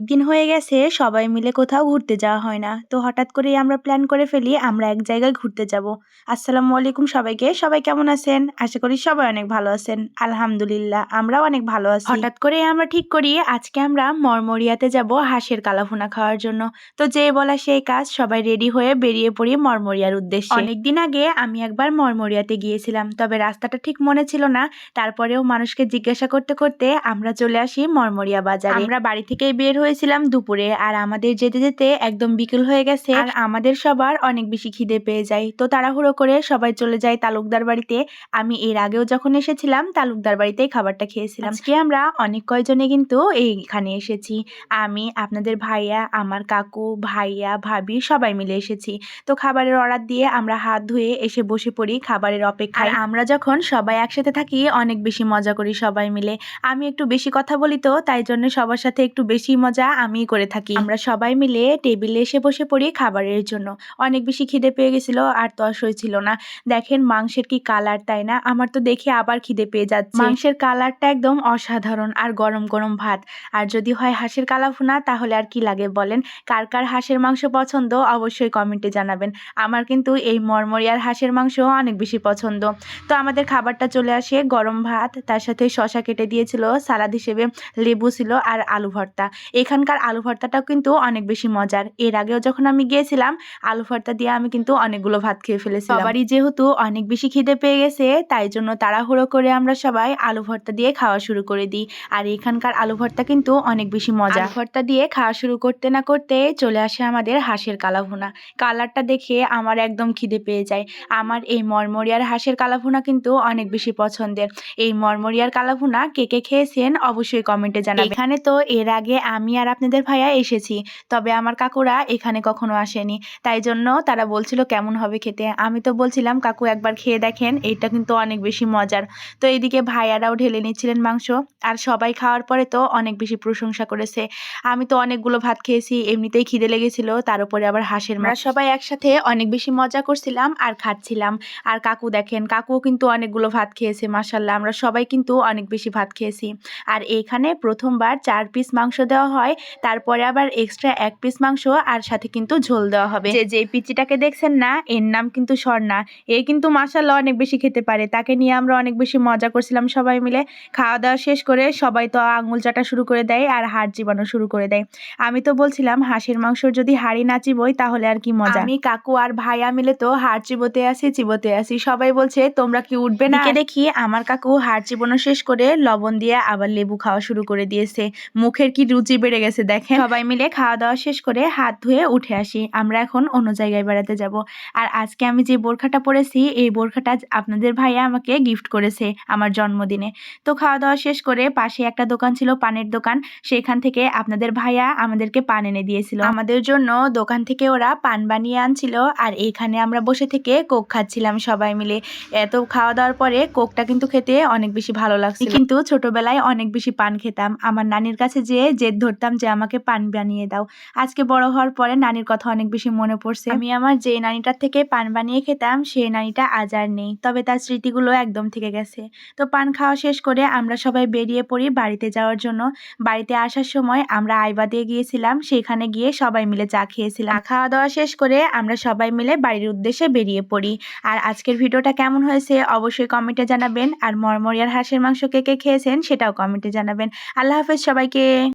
দিন হয়ে গেছে সবাই মিলে কোথাও ঘুরতে যাওয়া হয় না। তো হঠাৎ করেই আমরা প্ল্যান করে ফেলি আমরা এক জায়গায় ঘুরতে যাব। আসসালামু আলাইকুম সবাইকে। সবাই কেমন আছেন? আশা করি সবাই অনেক ভালো আছেন। আলহামদুলিল্লাহ আমরাও অনেক ভালো আছি। হঠাৎ করে আমরা ঠিক করি আজকে আমরা মরমরিয়াতে যাব হাঁসের কালাভুনা খাওয়ার জন্য। তো যে বলা সেই কাজ সবাই রেডি হয়ে বেরিয়ে পড়ি মরমরিয়ার উদ্দেশ্যে। অনেকদিন আগে আমি একবার মরমরিয়াতে গিয়েছিলাম তবে রাস্তাটা ঠিক মনে ছিল না। তারপরেও মানুষকে জিজ্ঞাসা করতে করতে আমরা চলে আসি মরমরিয়া বাজারে। আমরা বাড়ি থেকেই বের হয়েছিলাম দুপুরে আর আমাদের যেতে যেতে একদম বিকেল হয়ে গেছে আর আমাদের সবার অনেক বেশি খিদে পেয়ে যায়। তো তাড়াহুড়ো করে সবাই চলে যায় তালুকদার বাড়িতে। আমি এর আগেও যখন এসেছিলাম তালুকদার বাড়িতেই খাবারটা খেয়েছিলাম। আজকে আমরা অনেক কয়জনে কিন্তু এইখানে এসেছি। আমি আপনাদের ভাইয়া আমার কাকু ভাইয়া ভাবি সবাই মিলে এসেছি। তো খাবারের অর্ডার দিয়ে আমরা হাত ধুয়ে এসে বসে পড়ি খাবারের অপেক্ষায়। আমরা যখন সবাই একসাথে থাকি অনেক বেশি মজা করি সবাই মিলে। আমি একটু বেশি কথা বলি তো তাই জন্য সবার সাথে একটু বেশি মজা আমি করে থাকি। আমরা সবাই মিলে টেবিলে এসে বসে পড়ি খাবারের জন্য। অনেক বেশি খিদে পেয়ে গেছিল আর তস হয়েছিল না। দেখেন মাংসের কি কালার, তাই না? আমার তো দেখে আবার খিদে পেয়ে যাচ্ছে। মাংসের কালারটা একদম অসাধারণ আর গরম গরম ভাত। আর যদি হয় হাঁসের কালাফুনা, তাহলে আর কি লাগে বলেন? কার কার হাঁসের মাংস পছন্দ, অবশ্যই কমেন্টে জানাবেন। আমার কিন্তু এই মরমরিয়ার হাঁসের মাংস অনেক বেশি পছন্দ। তো আমাদের খাবারটা চলে আসে গরম ভাত, তার সাথে শশা কেটে দিয়েছিল, সালাদ হিসেবে লেবু ছিল আর আলু ভর্তা। এখানকার আলু ভর্তাটাও কিন্তু অনেক বেশি মজার। এর আগেও যখন আমি গিয়েছিলাম আলু ভর্তা দিয়ে আমি কিন্তু অনেকগুলো ভাত খেয়ে ফেলেছিলাম। সবারই যেহেতু অনেক বেশি খিদে পেয়ে গেছে তাই জন্য তাড়াহুড়ো করে আমরা সবাই আলু ভর্তা দিয়ে খাওয়া শুরু করে দিই। আর এখানকার আলু ভর্তা কিন্তু অনেক বেশি মজা আলু ভর্তা দিয়ে খাওয়া শুরু করতে না করতে চলে আসে আমাদের হাঁসের কালাভুনা। কালারটা দেখে আমার একদম খিদে পেয়ে যায়। আমার এই মরমরিয়ার হাঁসের কালাভুনা কিন্তু অনেক বেশি পছন্দের। এই মরমরিয়ার কালাভুনা কে কে খেয়েছেন অবশ্যই কমেন্টে জানাবেন। এখানে তো এর আগে আমি আর আপনাদের ভাইয়া এসেছি। তবে আমার কাকুরা এখানে কখনো আসেনি। তাই জন্য তারা বলছিল কেমন হবে খেতে। আমি তো বলছিলাম, কাকু একবার খেয়ে দেখেন এটা কিন্তু অনেক বেশি মজার। তো এইদিকে ভাইয়ারাও ঢেলে নিচ্ছিলেন মাংস। আর সবাই খাওয়ার পরে তো অনেক বেশি প্রশংসা করেছে। আমি তো অনেকগুলো ভাত খেয়েছি, এমনিতেই খিদে লেগেছিল, তার উপরে আবার হাঁসের মাছ সবাই একসাথে অনেক বেশি মজা করছিলাম আর খাচ্ছিলাম। আর কাকু দেখেন, কাকুও কিন্তু অনেকগুলো ভাত খেয়েছে মাসাল্লাহ আমরা সবাই কিন্তু অনেক বেশি ভাত খেয়েছি। আর এখানে প্রথমবার চার পিস মাংস দেওয়া হয়। তারপরে আবার এক্সট্রা এক পিস মাংস আর সাথে কিন্তু ঝোল দেওয়া হবে। যে যে পিচিটাকে দেখছেন না এর নাম কিন্তু স্বর্ণা। এ কিন্তু মাসাল্লাহ অনেক বেশি খেতে পারে। তাকে নিয়ে আমরা অনেক বেশি মজা করছিলাম সবাই মিলে। খাওয়া দাওয়া শেষ করে সবাই তো আঙুল চাটা শুরু করে দেয় আর হাড় চিবানো শুরু করে দেয়। আমি তো বলছিলাম হাঁসের মাংসর যদি হাড়ি না চিবোই তাহলে আর কি মজা। আমি কাকু আর ভাইয়া মিলে তো হাড় চিবোতে আসি চিবোতে আসি। সবাই বলছে তোমরা কি উঠবে না? দেখি আমার কাকু হাড় চিবোনো শেষ করে লবণ দিয়ে আবার লেবু খাওয়া শুরু করে দিয়েছে। মুখের কি রুচি বেড়ে গেছে, দেখেন। সবাই মিলে খাওয়া দাওয়া শেষ করে হাত ধুয়ে উঠে আসি। আমরা এখন অন্য জায়গায় বেড়াতে যাব। আর আজকে আমি যে বোরখাটা পরেছি, এই বোরখাটা আপনাদের ভাইয়া আমাকে গিফট করেছে আমার জন্মদিনে। তো খাওয়া দাওয়া শেষ করে পাশে একটা দোকান ছিল, পানের দোকান। সেখান থেকে আপনাদের ভাইয়া আমাদেরকে পান এনে দিয়েছিল। আমাদের জন্য দোকান থেকে ওরা পান বানিয়ে আনছিল আর এখানে আমরা বসে থেকে কোক খাচ্ছিলাম সবাই মিলে। এত খাওয়া দাওয়ার পরে কোকটা কিন্তু খেতে অনেক বেশি ভালো লাগছে কিন্তু ছোটবেলায় অনেক বেশি পান খেতাম। আমার নানির কাছে যেয়ে জেদ ধরতাম যে, আমাকে পান বানিয়ে দাও। আজকে বড় হওয়ার পরে নানির কথা অনেক বেশি মনে পড়ছে। আমি আমার যে নানিটার থেকে পান বানিয়ে খেতাম, সেই নানিটা আজ আর নেই, তবে তার স্মৃতিগুলো একদম থেকে গেছে। তো পান খাওয়া শেষ করে আমরা সবাই বেরিয়ে পড়ি বাড়িতে যাওয়ার জন্য। বাড়িতে আসার সময় আমরা আইবা দিয়ে গিয়েছিলাম, সেখানে গিয়ে সবাই মিলে চা খেয়েছিলাম। খাওয়া দাওয়া শেষ করে আমরা সবাই মিলে বাড়ির উদ্দেশ্যে বেরিয়ে পড়ি। আর আজকের ভিডিওটা কেমন হয়েছে অবশ্যই কমেন্টে জানাবেন। আর মরমরিয়ার হাঁসের মাংস কে কে খেয়েছেন সেটাও কমেন্টে জানাবেন। আল্লাহ হাফেজ সবাইকে।